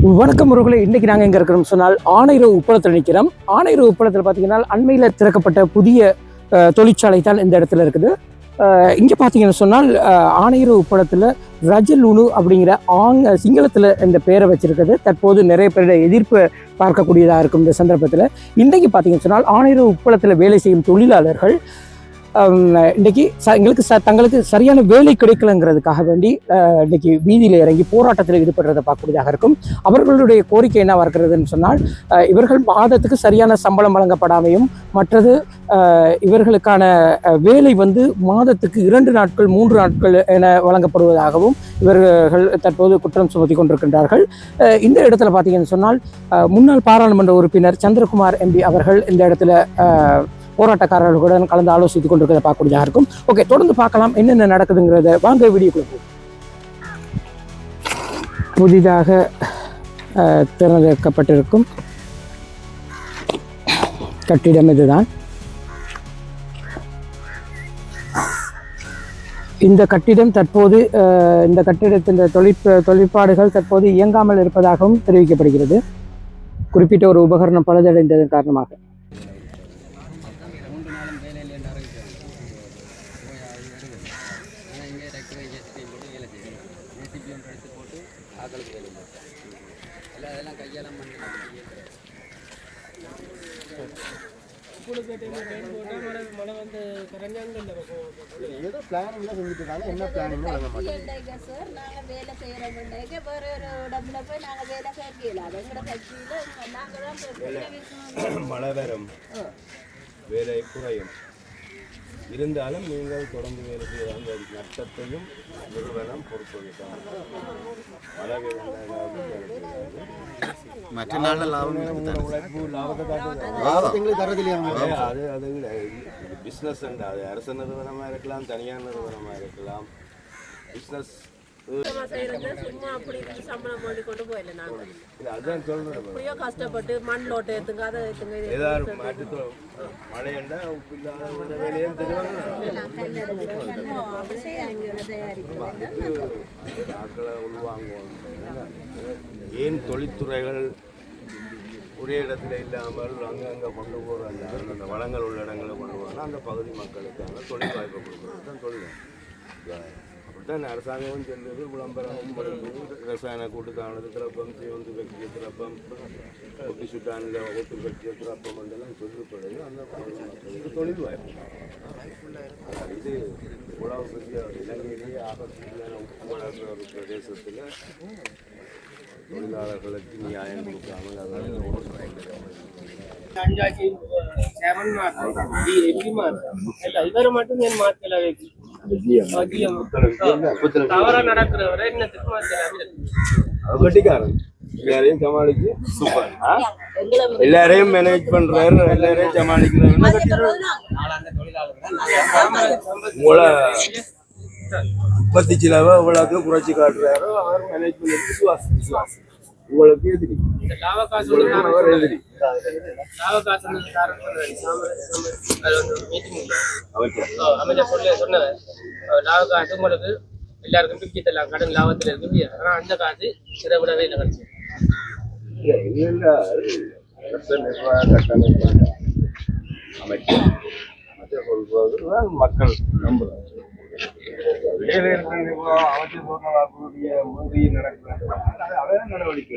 வணக்கம் உறவுகளே இன்றைக்கி நாங்கள் எங்கே இருக்கிறோம் சொன்னால் ஆணையரவு உப்பளத்தில் நிற்கிறோம் ஆணையரவு உப்பளத்தில் பார்த்தீங்கன்னா அண்மையில் திறக்கப்பட்ட புதிய தொழிற்சாலை தான் இந்த இடத்துல இருக்குது. இங்கே பார்த்தீங்கன்னு சொன்னால் அஹ், உப்பளத்தில் ரஜலுனு அப்படிங்கிற ஆங் சிங்களத்தில் இந்த பேரை வச்சுருக்கிறது தற்போது நிறைய பேரோட எதிர்ப்பு பார்க்கக்கூடியதாக இருக்கும் இந்த சந்தர்ப்பத்தில். இன்றைக்கு பார்த்தீங்கன்னு சொன்னால் ஆணையரவு உப்பளத்தில் வேலை செய்யும் தொழிலாளர்கள் இன்றைக்கி இன்னைக்கு ச எங்களுக்கு ச தங்களுக்கு சரியான வேலை கிடைக்கலங்கிறதுக்காக வேண்டி இன்றைக்கி இன்னைக்கு வீதியில் இறங்கி போராட்டத்தில் ஈடுபடுறதை பார்க்கக்கூடியதாக இருக்கும். அவர்களுடைய கோரிக்கை என்ன இருக்கிறதுன்னு சொன்னால் இவர்கள் மாதத்துக்கு சரியான சம்பளம் வழங்கப்படாமையும் மற்றது இவர்களுக்கான வேலை வந்து மாதத்துக்கு இரண்டு நாட்கள் மூன்று நாட்கள் என வழங்கப்படுவதாகவும் இவர்கள் தற்போது குற்றம் சுமத்தி கொண்டிருக்கின்றார்கள். இந்த இடத்துல பார்த்தீங்கன்னு சொன்னால் முன்னாள் பாராளுமன்ற உறுப்பினர் சந்திரகுமார் எம்பி அவர்கள் இந்த இடத்துல போராட்டக்காரர்களுடன் கலந்து ஆலோசித்துக் கொண்டிருக்கிறத பார்க்கக்கூடியதாக இருக்கும். ஓகே தொடர்ந்து பார்க்கலாம் என்னென்ன நடக்குதுங்கிறத. வாங்க வீடியோக்குள்ள புதிதாக அஹ், திறந்திருக்கப்பட்டிருக்கும் கட்டிடம் இதுதான். இந்த கட்டிடம் தற்போது இந்த கட்டிடத்தின் தொழிற் தொழிற்பாடுகள் தற்போது இயங்காமல் இருப்பதாகவும் தெரிவிக்கப்படுகிறது. குறிப்பிட்ட ஒரு உபகரணம் பழுதடைந்ததன் காரணமாக மூன்று நாளும் வேலையில் என்று அறிவித்தாங்க போய் அது எடுக்கணும் ஆனால் இங்கே ரெக்டரை ஜேசிபி போட்டு வேலை செய்யணும் ஜேசிபி ஒன்று எடுத்து போட்டு ஆக்களுக்கு வேலை இல்லை எல்லாம் அதெல்லாம் கையெல்லாம் பண்ணி ஏதோ பிளானிங்ல செஞ்சுட்டு இருக்காங்க என்ன பிளானிங் வழங்க மாட்டேன் இல்லைங்க சார் நாங்கள் வேலை செய்கிறோம்னாக்க வேற ஒரு இடத்துல போய் நாங்கள் வேலை செய்யல எங்களோட கட்சியில் நாங்கள் தான் மழை வரும் வேலை. குறையும். இருந்தாலும் நீங்கள் தொடர்ந்து வேலை செய்ய நஷ்டத்தையும் நிறுவனம் மழை மற்ற நாள்ல லாபம் உழைப்பு லாபத்தை அது அது பிஸ்னஸ் அது அரசு நிறுவனமாக இருக்கலாம் தனியார் நிறுவனமாக இருக்கலாம். பிஸ்னஸ் அதுதான் எப்படியோ கஷ்டப்பட்டு மண் லோட்டை ஏத்துங்க அதை ஏத்துங்க இதை ஏதாவது மாற்று மழையண்டா உப்பு இல்லாத வேலையும் ஆட்களை ஏன் தொழில்துறைகள் ஒரே இடத்துல இல்லாமல் அங்கங்கே கொண்டு போகிற அந்த வளங்கள் உள்ள இடங்களை கொண்டு போகிறாங்க அந்த பகுதி மக்களுக்கான தொழில் வாய்ப்பை கொடுக்குறது தான் தொழில். அப்படித்தான் அரசாங்கமும் சொல்லுது விளம்பரமும் ரசாயன கூட்டுத்தானது திறப்பம் சிவந்து வெற்றிய திறப்பம் ஒட்டி சுட்டானில் ஒட்டு வெற்றிய திறப்பம் என்றெல்லாம் சொல்லப்படுது அந்த பகுதி மக்களுக்கு தொழில் வாய்ப்பு. இது உலக பெரிய இலங்கையிலேயே ஆபத்து உப்பு ஒரு பிரதேசத்தில் தொழிலாளர்களுக்கு நியாயம் கொடுக்காமல் அதெல்லாம் மட்டும் ஏன் மாத்தல தவறா உற்பத்தி செலவை இவ்வளவு குறைச்சி காட்டுறாரு. அவர் மேனேஜ் பண்ணி விசுவாசம் விசுவாசம் உங்களுக்கு எதிரி. அவர் எதிரி. லாப காசு அது வந்து மீட்டிங் அவருக்கு அமைச்சர் சொல்ல சொன்னவர் லாப காசு உங்களுக்கு எல்லாருக்கும் பிரிச்சு தரலாம். கடன் லாபத்தில் இருக்கு முடியாது ஆனா அந்த காசு இதை விடவே இல்லை கிடைச்சு இல்ல, நிர்வாக கட்டமைப்பாங்க அமைச்சு. அமைச்சர் சொல்றதுதான் மக்கள் நம்புறாங்க. நடக்கிறது நடவடிக்கை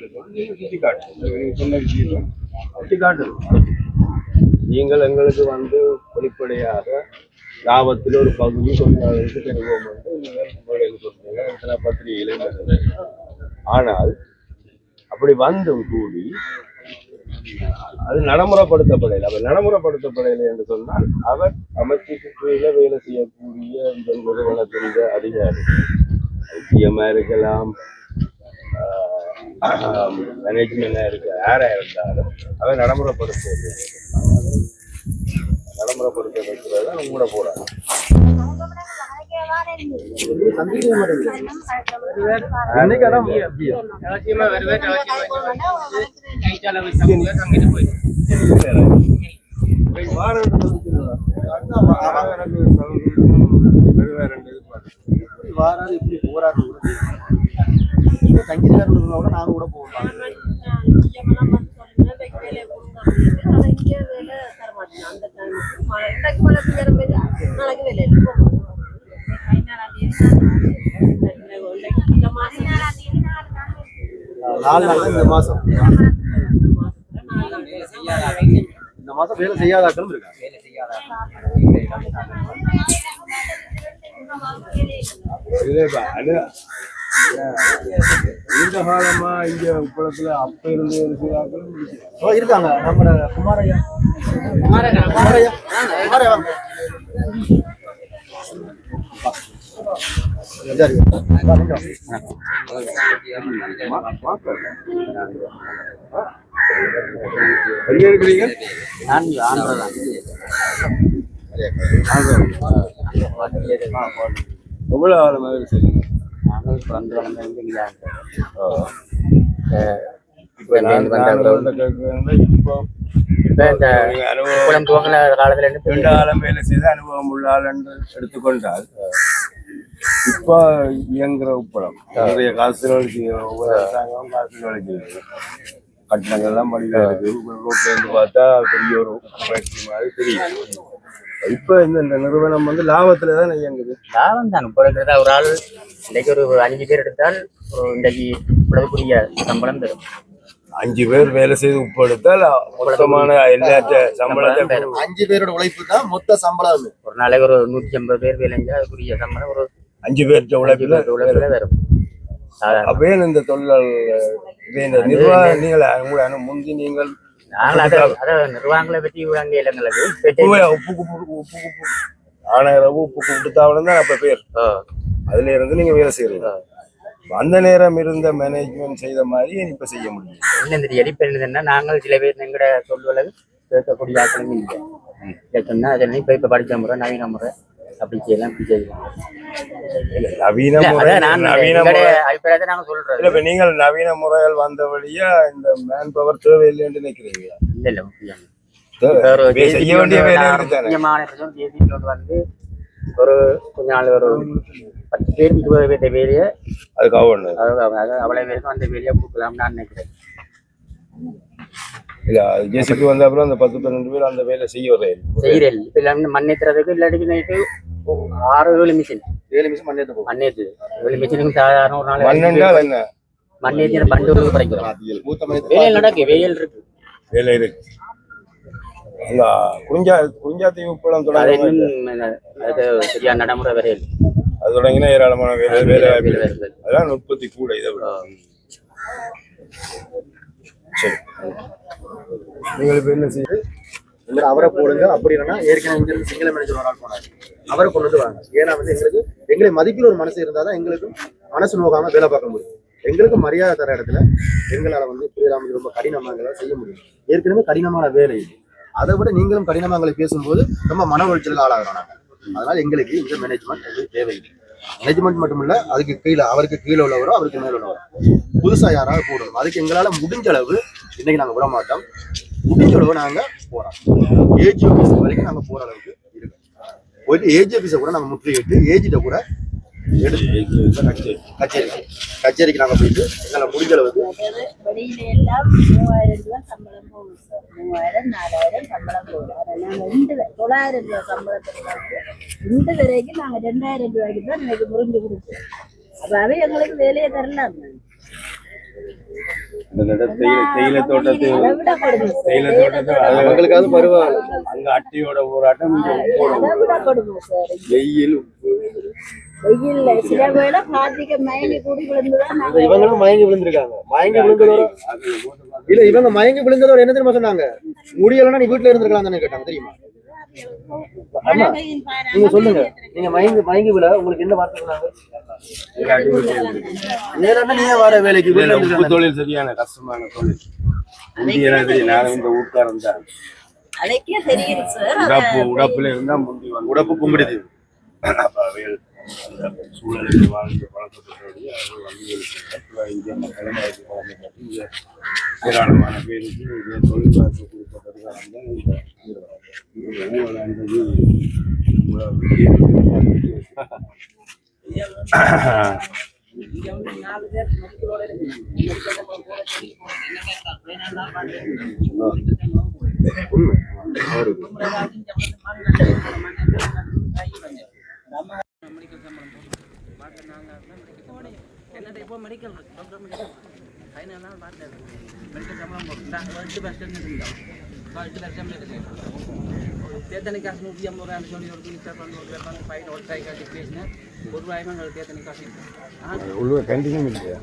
நீங்கள் எங்களுக்கு வந்து வெளிப்படையாக லாபத்தில் ஒரு பகுதி தொழிலாளர்களுக்கு தருவோம் என்று நீங்கள் சொன்னீங்க சில ஆனால் அப்படி வந்தும் கூடி அது நடைமுறைப்படுத்தப்படையில அவர் நடைமுறைப்படுத்தப்படையில என்று சொன்னால் அவர் அமைச்சுக்கு கீழே வேலை செய்யக்கூடிய இந்த நிறுவனத்தின் அதிகாரி ஐசிஎம்மா இருக்கலாம் மேனேஜ்மெண்டா இருக்க யாரா இருந்தாலும் அவர் நடைமுறைப்படுத்த நடைமுறைப்படுத்த தான் கூட போறாங்க அவசியமா வாராது எப்படி போறாரு தங்கியிருக்காருன்றதுல கூட நாங்க கூட போவோம் நாளைக்கு வேலை நாலு நாள் இந்த மாசம். வேலை செய்யாதாக்களும் இருக்காங்க வேலை செய்யாத இந்த காலமா இங்க உப்பளத்துல அப்ப இருந்து. ஓ, இருக்காங்க நம்ம குமாரையா குமாரையா குமாரையா. சரி. எங்க இருக்கிறீங்க? நான் ஆந்திரா தான். எவ்வளவு காலம் வேலை செய்றீங்க? நாங்கள் இங்கே இப்ப நான் நான் உங்கள்ட்ட கேட்கிறேன்னா, இப்போ இப்போ இந்த அனுபவம் துவங்கின காலத்துல இருந்து ரெண்டு காலம் வேலை செய்து அனுபவம் உள்ள ஆள் என்று எடுத்துக்கொண்டால் இப்போ இயங்குற உப்பளம். நிறைய காசு ஒவ்வொரு அரசாங்கம் காசு வலிக்கு கட்டணங்கள் எல்லாம் படிக்க இருக்கு. ரோட்ல இருந்து பார்த்தா பெரிய ஒரு மாதிரி தெரியும் இப்ப இந்த நிறுவனம் வந்து லாபத்துல தான் இயங்குது? லாபம் தான். இப்போ இருக்கிறதா ஒரு ஆள் இன்னைக்கு ஒரு அஞ்சு பேர் எடுத்தால் ஒரு இன்றைக்கு இவ்வளவுக்குரிய சம்பளம் தரும். அஞ்சு பேர் வேலை செய்து உப்பு எடுத்தால் மொத்தமான எல்லாத்த சம்பளத்தை தரும். அஞ்சு பேரோட உழைப்பு தான் மொத்த சம்பளம். ஒரு நாளைக்கு ஒரு நூற்றி ஐம்பது பேர் வேலை செஞ்சா அதுக்குரிய சம்பளம் ஒரு அஞ்சு பேர்த்த அஞ்சு உழைப்புல பேர் அப்பவே இந்த தொழிலாளர் இதே இந்த நிர்வாக நீங்கள் உங்களை முந்தி நீங்கள் நாங்கள் அதை அதை நிர்வாகங்களை பற்றி அங்கே இல்லைங்களுக்கு உப்பு உப்பு உப்பு உப்பு உப்பு கொடுத்தாவணும் தான் அப்ப பேர். அதுல இருந்து நீங்க வேலை செய்யறீங்க அந்த நேரம் இருந்த மேனேஜ்மெண்ட் செய்த மாதிரி இப்ப செய்ய முடியும். என்ன இந்த எரிப்பு என்னதுன்னா நாங்கள் சில பேர் எங்கட சொல்வளவு கேட்கக்கூடிய ஆட்களும் இல்லை. சொன்னா அதில் இப்போ முறை நவீன முறை. அப்படி செய்யலாம் இப்படி செய்யலாம் இல்ல, நவீன முறை நவீன அபிப்பிராயத்தை நாங்கள் இப்ப நீங்கள் நவீன முறைகள் வந்த வழியா இந்த மேன் பவர் தேவையில்லைன்னு நினைக்கிறீங்க இல்லை இல்லை முக்கியம் தேவை. இப்ப ஒரு வே- செய்ய JCB வேண்டிய ஒன்று வேலை நான் இருக்குதானே முக்கியமான பிரச்சனை JCB ஒன்று வந்து ஒரு கொஞ்ச நாள் ஒரு பத்து பேர் இருபது பேர் வேலையை ஆகணும் அதாவது அவ்வளவு பேருக்கும் அந்த வேலையை கொடுக்கலாம்னு நான் நினைக்கிறேன். இல்ல ஜேசிபி வந்த அப்புறம் அந்த பத்து பன்னெண்டு பேர் அந்த வேலை செய்ய வரையில் செய்கிறேன் இப்போ எல்லாமே மண் ஏற்றுறதுக்கு இல்லாட்டி நைட்டு ஆறு ஏழு மிஷின் ஏழு நிமிஷம் மண்ணேத்த போகும் மண் ஏற்று ஏழு மிஷினுக்கு சாதாரண ஒரு நாள் மண்ணெண்டா என்ன மண் ஏற்றின பண்டு ஒரு குறைக்கிறோம் வேலையில் நடக்கு வெயில் இருக்கு வேலை இருக்கு குறிஞ்சா குறிஞ்சாத்தீவு குளம் தொடங்க சரியா நடைமுறை வரையில் அது தொடங்கினா ஏராளமான வேலை வேலை உற்பத்தி கூட இதை விட சரி நீங்கள் இப்ப என்ன செய்ய எங்களை அவரை போடுங்க அப்படி இல்லைன்னா ஏற்கனவே சிங்கள மேனேஜர் ஒரு ஆள் போனார். அவரை கொண்டு வந்து வாங்க. ஏன்னா வந்து எங்களுக்கு எங்களை மதிக்கிற ஒரு மனசு இருந்தால் தான் எங்களுக்கு மனசு நோக்காமல் வேலை பார்க்க முடியும். எங்களுக்கு மரியாதை தர இடத்துல எங்களால் வந்து புரியலாமல் ரொம்ப கடினமாக செய்ய முடியும். ஏற்கனவே கடினமான வேலை இது. அதை விட நீங்களும் கடினமாங்களை பேசும்போது ரொம்ப மன உளைச்சலுக்கு ஆளாகிறோம் நாங்கள் அதனால் எங்களுக்கு இந்த மேனேஜ்மெண்ட் எங்களுக்கு தேவையில்லை. மேனேஜ்மெண்ட் மட்டும் இல்லை அதுக்கு கீழே அவருக்கு கீழே உள்ளவரோ அவருக்கு மேலே உள்ளவரோ. புதுசாக யாராவது போடணும். அதுக்கு எங்களால் முடிஞ்ச அளவு இன்னைக்கு நாங்கள் விட மாட்டோம் முடிஞ்ச அளவு நாங்க போறோம். ஏஜி ஆஃபீஸ் வரைக்கும் நாங்க போற அளவுக்கு இருக்கு போயிட்டு ஏஜி ஆஃபீஸை கூட நாங்க முற்றுகையிட்டு ஏஜிட்ட கூட எடுத்து கச்சேரி கச்சேரி. கச்சேரிக்கு நாங்க போயிட்டு எங்களை முடிஞ்ச அளவுக்கு மூவாயிரம் ரூபாய் சம்பளம் போகும் சார் மூவாயிரம் நாலாயிரம் சம்பளம் போகும். அதை நாங்கள் ரெண்டு தொள்ளாயிரம் ரூபாய் சம்பளத்துக்கு வந்து இந்த வரைக்கும் நாங்கள் ரெண்டாயிரம் ரூபாய்க்கு தான் இன்னைக்கு முறிஞ்சு கொடுப்போம் அப்போ அவை எங்களுக்கு வேலையை தரலாம். தேயிலை தோட்டத்து. தேயிலை அவங்களுக்காவது பரவாயில்ல அங்க அட்டியோட போராட்டம் வெயில் உப்பு. வெயில்ல சில வேளை கார்த்திகை மயங்கி கூடி விழுந்துதான் நாங்க இவங்களும் மயங்கி விழுந்திருக்காங்க. மயங்கி விழுந்ததோட இல்ல இவங்க மயங்கி விழுந்ததோட என்ன தெரியுமா சொன்னாங்க? முடியலன்னா நீ வீட்டுல இருந்திருக்கலாம் தானே கேட்டாங்க தெரியுமா? நீங்க சொல்லுங்க. நீங்க மயங்கி மயங்கி விழ உங்களுக்கு என்ன வார்த்தை சொன்னாங்க? நீங்க வர வேலைக்கு தொழில் சரியான கஷ்டமான தொழில். தெரியும் நான் இந்த ஊர்க்காரன் தான். உடப்பு உடப்புல இருந்தா முந்தி உடப்பு கும்பிடுது. சூழலில் வாழ்ந்த பழக்கப்பட்டபடி அது வந்து இந்திய மக்களும் அதுக்கு பழக்கப்பட்டு இங்க ஏராளமான பேருக்கு இங்கே தொழில் வாய்ப்பு கொடுக்கப்பட்டதுக்காக தான் இந்த இந்த ஊழலானது உண்மை என்னட்ட இப்போ மெடிக்கல் இருக்கு டாக்டர் மெடிக்கல் அதனால பார்த்தேன் மெடிக்கல் சம்பளம் போடும் நாங்கள் எட்டு இருந்தோம் எட்டு வருஷம் தேத்தனை காசு நூற்றி ஐம்பது ரூபாய் சொல்லி ஒரு மினிஸ்டர் பண்ணி ஒரு பேர் வந்து ஃபைன் ஒரு கை காட்டி பேசினேன் ஒரு ரூபாயுமே எங்களுக்கு தேத்தனை காசு உள்ள கண்டினியூ இல்லையா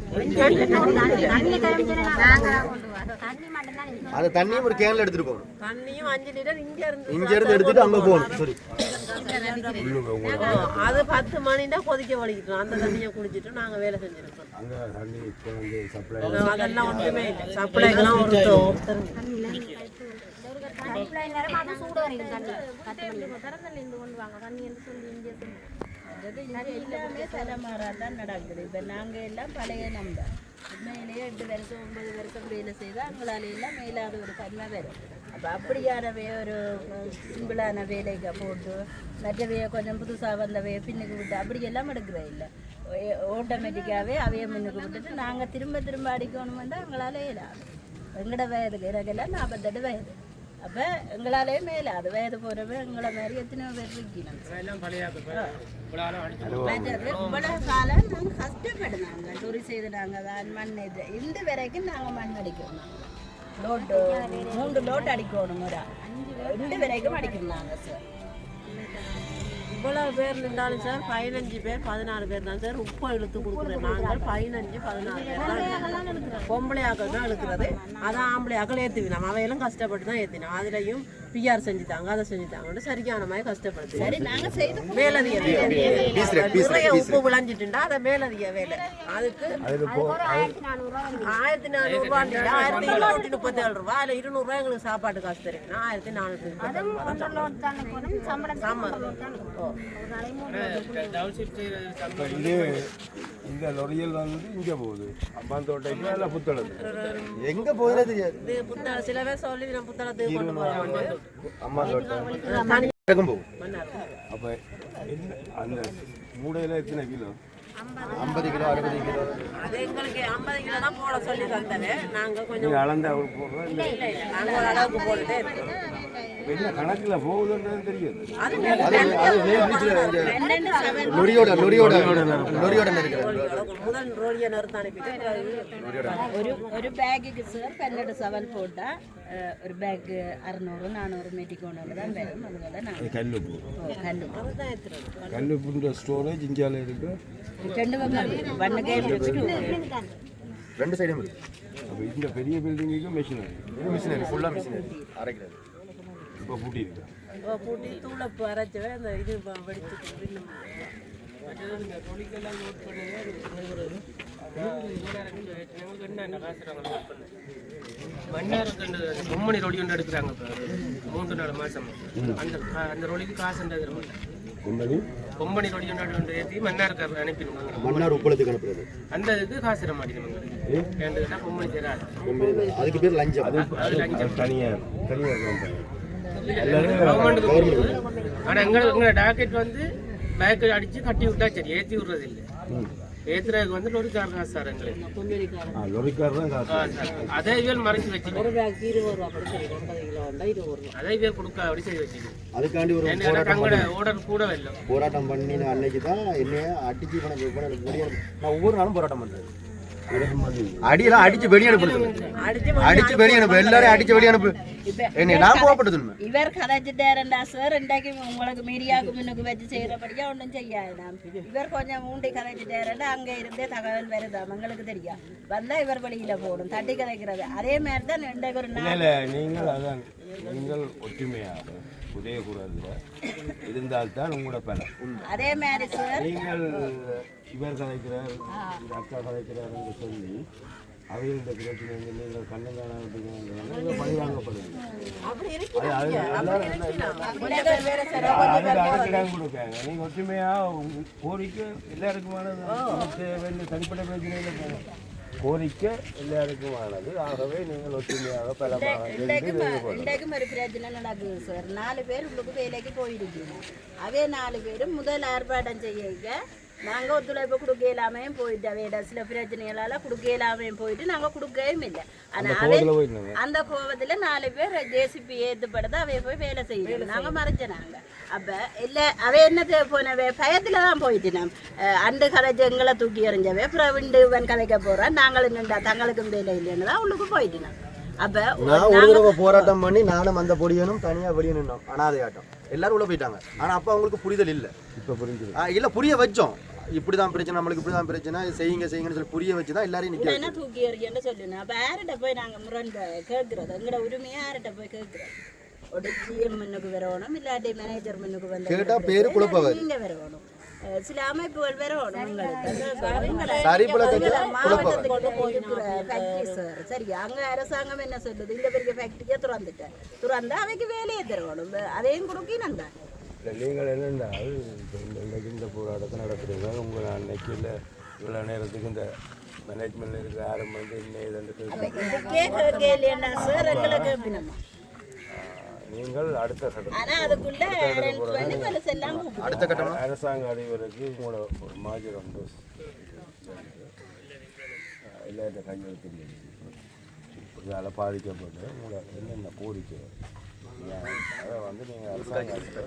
அந்த தண்ணியும் ஒரு கேன்ல எடுத்துட்டு போகணும் தண்ணியும் அஞ்சு லிட்டர் இங்க இருந்து இங்க இருந்து எடுத்துட்டு அங்க போகணும் சரி அது பத்து மணினா கொதிக்க வலிக்கிட்டோம் அந்த தண்ணியை குடிச்சிட்டு நாங்க வேலை செஞ்சிருக்கோம் அங்கே தண்ணி இப்போ வந்து சப்ளை அதெல்லாம் ஒன்றுமே இல்லை சப்ளைக்கெல்லாம் ஒருத்தர் ஒருத்தர் நடக்குது இப்போ நாங்கள் எல்லாம் பழைய நம்பர் உண்மையிலேயே எட்டு வருஷம் ஒன்பது வருஷம் வேலை செய்தால் அவங்களால எல்லாம் மேலாத ஒரு தன்மை வரும் அப்போ அப்படியானவே ஒரு சிம்பிளான வேலைக்கு போட்டு மற்றவைய கொஞ்சம் புதுசாக வந்தவைய பின்னுக்கு விட்டு அப்படி எல்லாம் எடுக்கிறே இல்லை ஆட்டோமேட்டிக்காகவே அவைய முன்னுக்கு விட்டுட்டு நாங்கள் திரும்ப திரும்ப அடிக்கணுமெண்டா எங்களால் இயலாது. எங்களோட வயதுக்கு எனக்கெல்லாம் நாற்பத்தெட்டு வயது. அப்போ எங்களாலே மேலாது வயது போகிறவ எங்களை மாதிரி எத்தனையோ பேர் இருக்கணும் காலம் நாங்கள் கஷ்டப்படுனாங்க துரி செய்து நாங்கள் தான் மண் இது இந்த வரைக்கும் நாங்கள் மண் அடிக்கணும் லோட்டு மூன்று லோட் அடிக்கணும் ஒரு. இந்த வரைக்கும் அடிக்கணும் நாங்கள் சார் எவ்வளோ பேர் இருந்தாலும் சார் பதினஞ்சு பேர் பதினாறு பேர் தான் சார். உப்பை இழுத்து கொடுக்குறோம் நாங்கள் பதினஞ்சு பதினாறு பேர் தான் பொம்பளை ஆக்கள் தான் இழுக்கிறது. அதான் ஆம்பளை ஆக்கள் ஏற்றுவினோம் அவையெல்லாம் கஷ்டப்பட்டு தான் ஏற்றினோம் அதுலேயும் பிஆர் செஞ்சுட்டாங்க அதை செஞ்சுட்டாங்கன்னு சரியான மாதிரி கஷ்டப்படுது. சரி நாங்கள் செய்து மேலதிக வேலை. நிறைய உப்பு விளைஞ்சிட்டுண்டா அதை மேலதிக வேலை. அதுக்கு ஆயிரத்தி நானூறு ரூபா ஆயிரத்தி இருநூத்தி முப்பத்தி ஏழு ரூபா அதுல இருநூறு ரூபாய் எங்களுக்கு சாப்பாட்டு காசு தெரியும் ஆயிரத்தி நானூத்தி முப்பத்தி இந்த லொரியல் வந்து இங்கே போகுது. அம்பாந்தோட்டைக்கு இல்லை புத்தளத்துக்கு எங்க போகுதுனே தெரியாது. சில பேர் சொல்லி நான் புத்தகத்துக்கு கொண்டு போறேன் அம்பாந்தோட்டை தனி பக்கம் போகும். அப்போ அந்த மூடையில் எத்தனை கிலோ? ஐம்பது. கிலோ அறுபது கிலோ. அது எங்களுக்கு ஐம்பது கிலோ தான் போட சொல்லி தந்தது. நாங்க கொஞ்சம் நீங்கள் அளந்து அவர் போடுறோம் இல்லை? இல்லை இல்லை. நாங்க ஒரு அளவுக்கு போட்டுட்டே இருக்கோம். என்ன கணக்கில் போகுதுன்றது தெரியாது. அது அது வேல்பீச்சில் பன்னெண்டு செவன் நொரியோட நொரியோட நொரியோட இருக்கிற முதல் ரோடியை நிறுத்த அனுப்பிட்டு ஒரு ஒரு பேக்குக்கு சார் பன்னெண்டு செவல் போட்டால் ஒரு பேக்கு அறநூறு நானூறு மெட்டிக்கோணில் தான் வரும். அதுபோல் நாங்கள் கல்லுப்பு கல் அதுதான் ஏற்றுறது கல்லுப்புன்ற ஸ்டோரேஜ் இந்தியாவில் இப்போ பூட்டி இருக்கு? இப்போ பூட்டி தூளப்பு அரைச்சவே அந்த இது வெடிச்சு மன்னாருக்கு பொம்மணி ரொடி ஒன்று எடுக்கிறாங்க மூன்று நாலு மாசம் அந்த அந்த ரொடிக்கு காசு கொம்பனி பொம்பனி ரொடி ஒன்று ஏற்றி மன்னாருக்கு அனுப்பிடுவாங்க மன்னார் உப்பளத்துக்கு அனுப்புறது அந்த இதுக்கு காசு தர மாட்டேங்குது தராது அதுக்கு பேர் லஞ்சம். அது கம்பெனி போகுது ஆனால் எங்களை எங்களை டாக்கெட் வந்து பேக்கு அடித்து கட்டி விட்டா சரி ஏற்றி விடுறது இல்லை ஏற்றுறதுக்கு வந்து லொரிக்கார் காசு சார் எங்களுக்கு. லொரிக்கார் தான். அதை இவள் மறைச்சு வச்சு ஒரு பேக் இருபது ரூபா அப்படி சரி ஐம்பது கிலோ வந்தால் இருபது ரூபா. அதை இவள் கொடுக்க அப்படி செய்து வச்சு அதுக்காண்டி ஒரு போராட்டம் பண்ணி- ஓர்டர் கூட இல்லை போராட்டம் பண்ணின அன்னைக்கு தான் என்னைய அடிச்சு நான் அனுப்பு- ஒவ்வொரு நாளும் போராட்டம் பண்றேன். அடியெல்லாம் அடிச்சு வெளியே அடிச்சு அடிச்சு வெளியே அனுப்பு. எல்லாரையும் அடிச்சு வெளியே அனுப்பு. என்ன உண்மை இவர் கதைச்சிட்டாருண்டா சார் இன்றைக்கு உங்களுக்கு மீடியாவுக்கு முன்னுக்கு வச்சு செய்கிறபடியா ஒன்றும் செய்யாது நாம் இவர் கொஞ்சம் மூண்டி கதைச்சிட்டாருண்டா அங்கே இருந்தே தகவல் வருதா எங்களுக்கு தெரியும் வந்தால் இவர் வழியில் போடும் தட்டி கதைக்கிறது அதே மாதிரி தான் இன்றைக்கு ஒரு நாள் நீங்கள் அதான் நீங்கள் ஒற்றுமையாக உதயகுரல்ல இருந்தால்தான் உங்களோட பலம் அதே மாதிரி சார் நீங்கள் இவர் கதைக்கிறார் அக்கா கதைக்கிறார் என்று சொல்லி அவையில் பிரச்சனை வந்து நீங்கள் கண்ணு காணாமல் பழி வாங்கப்படுது இடம் கொடுக்காங்க நீங்கள் ஒற்றுமையாக கோரிக்கை எல்லாருக்குமானது. தனிப்பட்ட பிரச்சனையில் கோரிக்கை எல்லாருக்குமானது. ஆகவே நீங்கள் ஒற்றுமையாக பலமாக ஒரு பிரச்சனை நடக்குது சார். நாலு பேர் உள்ளுக்கு வேலைக்கு போயிருக்கீங்க. அதே நாலு பேரும் முதல் ஆர்ப்பாட்டம் செய்ய நாங்கள் ஒத்துழைப்பு கொடுக்க இல்லாமையும் போயிட்டு அவையிட சில பிரச்சனைகளால கொடுக்க இல்லாமையும் போயிட்டு நாங்கள் கொடுக்கவும் இல்லை. ஆனால் அந்த கோபத்துல நாலு பேர் ஜேசிபி ஏத்துப்படுது அவைய போய் வேலை செய்யணும் நாங்க மறைச்சினாங்க அப்ப இல்ல அவ என்ன போனவே பயத்துல தான் போயிட்டு நாம் அண்டு கதைச்சு எங்களை தூக்கி எறிஞ்சவே அப்புறம் விண்டு இவன் கதைக்க போறான் நாங்களும் நின்றா தங்களுக்கும் வேலை இல்லைன்னு தான் உள்ளுக்கு போயிட்டு அப்ப நான் ஒரு போராட்டம் பண்ணி நானும் அந்த பொடியனும் தனியா வெளியே நின்னோம் அனாதையாட்டம். எல்லாரும் உள்ள போயிட்டாங்க. ஆனா அப்ப அவங்களுக்கு புரிதல் இல்ல. இப்போ புரிஞ்சுது. ஆ, இல்ல புரிய வச்சோம். இப்படிதான் பிரச்சனை நம்மளுக்கு இப்படிதான் பிரச்சனை. செய்யுங்க செய்யுங்கன்னு சொல்லி புரிய வச்சு தான் எல்லாரையும் நிக்க உடனே தூக்கி எறியன்னு சொல்லுங்க அப்ப யார்கிட்ட போய் நாங்க முரண்ட கேட்கறது எங்கட உரிமையா யார்கிட்ட போய் கேட்கறது ஒரு ஜிஎம் முன்னுக்கு வரணும் இல்லாட்டி மேனேஜர் முன்னுக்கு வந்து கேட்டா பேரு குழப்பவாதி. நீங்க வரணும். சில அமைப்புகள் வரணும் உங்களுக்கு. சரி போல எங்களை கேட்டா குழப்பவாதி. மாவட்டத்துக்கு இருக்கிற factory sir. சரி அங்க அரசாங்கம் என்ன சொல்லுது? இந்த பெரிய ஃபேக்டரியை துறந்துட்டேன். துறந்தா அவைக்கு வேலையை தருவணும். அதையும் கொடுக்கணும் தான் இல்லை நீங்கள் என்னென்னா இப்போ இந்த போராட்டத்தை நடத்துறீங்க உங்கள் அன்னைக்கு இல்லை இவ்வளோ நேரத்துக்கு இந்த மேனேஜ்மெண்ட்டில் இருக்கிற யாரும் வந்து இன்னும் நீங்கள் அடுத்த கட்டம். அடுத்த கட்டமா? அரசாங்க அதிபருக்கு உங்களோட ஒரு மாஜர் வந்து எல்லார்ட்ட கையெழுத்து பாதிக்கப்பட்டு உங்களை என்னென்ன கோரிக்கை? அதை வந்து நீங்கள் அரசாங்கம் இல்லை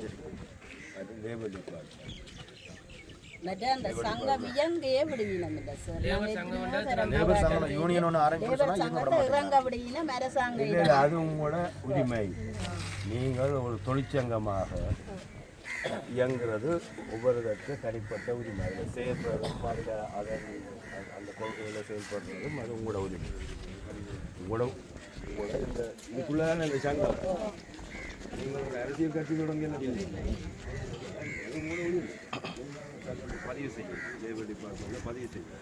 இல்லை அது உங்களோட உரிமை. நீங்கள் ஒரு தொழிற்சங்கமாக இயங்குறது ஒவ்வொருத்தருக்கு தனிப்பட்ட உரிமை. அதில் செயல்படுறதும் அதில் அதை அந்த கொள்கையில் செயல்படுறதும் அது உங்களோட உரிமை. உங்களோட உங்களோட இந்த இதுக்குள்ளே தானே இந்த சங்கம். அரசியல் கட்சி தொடங்கி பதிவு செய்யும் லேபர் டிபார்ட்மெண்ட்டில் பதிவு செய்யும்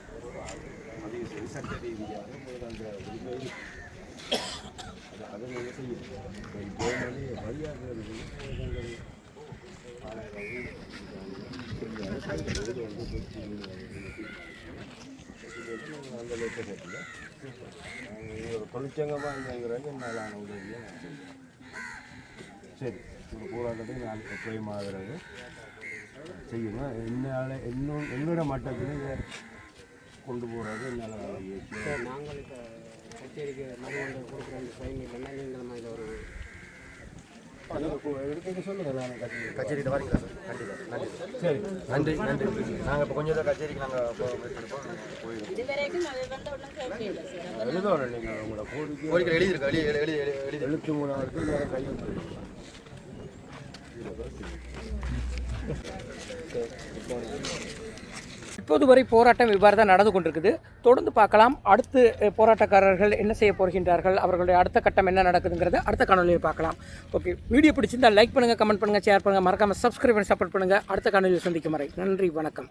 பதிவு செய்து சட்ட ரீதியாக உங்களுக்கு அந்த உரிமை அது அதை நீங்கள் செய்யும் இப்போ வந்து வழியாக அந்த லட்சத்தில் ஒரு தொழிற்சங்கமாக இருந்தாங்கிறது மேலான உதவியாக சரி இந்த போராட்டத்தை நான் எப்பயும் ஆதரவு செய்யணும் என்னால் இன்னும் என்னோட மட்டத்தில் இதை கொண்டு போகிறது என்னால் நாங்கள் இப்போ கச்சேரிக்கு மறுவண்டை கொடுக்குற அந்த சைன் இல்லைன்னா நீங்கள் நம்ம இதில் ஒரு கச்சேரியில் வரீங்களா சார்? கண்டிப்பா நன்றி சரி. நன்றி நன்றி. நாங்கள் இப்போ கொஞ்சம் கச்சேரிக்கு நாங்கள் போயிருக்கோம் சார். எழுதணும் நீங்கள் உங்களோட கோரிக்கை கோரிக்கை எழுதியிருக்கு? எழுதி எழுதி எழுதி எழுதி. எழுத்து மூலம் கையெழுத்து இப்போது வரை போராட்டம் இவ்வாறு தான் நடந்து கொண்டிருக்குது. தொடர்ந்து பார்க்கலாம். அடுத்து போராட்டக்காரர்கள் என்ன செய்ய போகின்றார்கள்? அவர்களுடைய அடுத்த கட்டம் என்ன நடக்குதுங்கிறத அடுத்த காணொலியில் பார்க்கலாம். ஓகே. வீடியோ பிடிச்சிருந்தால் லைக் பண்ணுங்கள் கமெண்ட் பண்ணுங்கள் ஷேர் பண்ணுங்கள் மறக்காமல் சப்ஸ்கிரைப் பண்ணி சப்போர்ட் பண்ணுங்கள் அடுத்த காணொலியில் சந்திக்கும் வரை நன்றி வணக்கம்.